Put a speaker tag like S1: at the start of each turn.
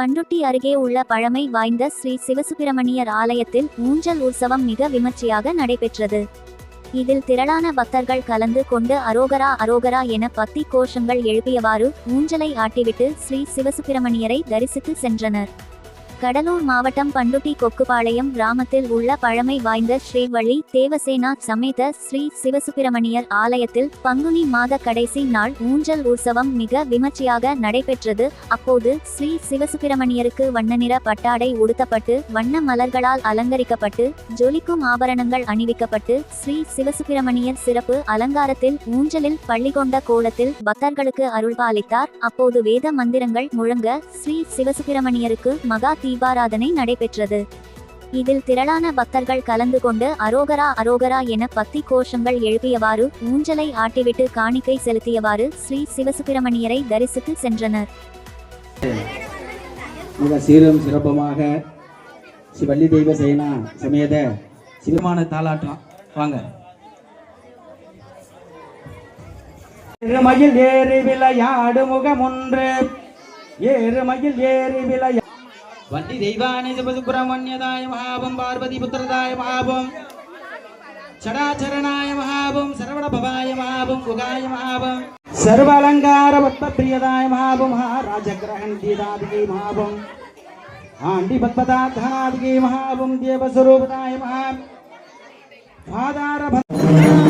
S1: பண்டுட்டி அருகே உள்ள பழமை வாய்ந்த ஸ்ரீ சிவசுப்பிரமணியர் ஆலயத்தில் ஊஞ்சல் உற்சவம் மிக விமர்சையாக நடைபெற்றது. இதில் திரளான பக்தர்கள் கலந்து கொண்டு அரோகரா அரோகரா என பக்தி கோஷங்கள் எழுப்பியவாறு ஊஞ்சலை ஆட்டிவிட்டு ஸ்ரீ சிவசுப்பிரமணியரை தரிசித்து சென்றனர். கடலூர் மாவட்டம் பண்டுட்டி கொக்குபாளையம் கிராமத்தில் உள்ள பழமை வாய்ந்த ஸ்ரீவள்ளி தேவசேனா சமேத ஸ்ரீ சிவசுப்பிரமணியர் ஆலயத்தில் பங்குனி மாத கடைசி நாள் ஊஞ்சல் உற்சவம் மிக விமர்சையாக நடைபெற்றது. அப்போது ஸ்ரீ சிவசுப்பிரமணியருக்கு வண்ண நிற பட்டாடை உடுத்தப்பட்டு வண்ண மலர்களால் அலங்கரிக்கப்பட்டு ஜொலிக்கும் ஆபரணங்கள் அணிவிக்கப்பட்டு ஸ்ரீ சிவசுப்பிரமணியர் சிறப்பு அலங்காரத்தில் ஊஞ்சலில் பள்ளி கொண்ட கோலத்தில் பக்தர்களுக்கு அருள்பாலித்தார். அப்போது வேத மந்திரங்கள் முழங்க ஸ்ரீ சிவசுப்பிரமணியருக்கு மகா தீபாராதனை நடைபெற்றது. இதில் திரளான பக்தர்கள் கலந்து கொண்டு அரோகரா அரோகரா என பக்தி கோஷங்கள் எழுப்பியவாறு ஊஞ்சலை ஆட்டிவிட்டு காணிக்கை செலுத்தியவாறு ஸ்ரீ சிவசுப்பிரமணியரை தரிசித்து சென்றனர்.
S2: மிக சீரும் சிறப்புமாக ஸ்ரீ தெய்வ சேனா சமேத
S3: சிவமான தாலாட்டம் வாங்க.
S2: மயில் ஏறி விளையாடு முகமொன்று. ஏறுமயில் ஏறி விளையா
S3: वन्नी दैवानि सुब्रह्मण्यदाय महाभं पार्वतीपुत्रदाय महाभं चराचरणाय
S2: महाभं सर्वणभवाय महाभं गुगाय महाभं सर्वालङ्कारवत्तप्रियदाय महाभं राजग्रहणदीदादिके महाभं आण्डिपद्मदाधानादिके महाभं देवस्वरूपदाय फादार पादारभ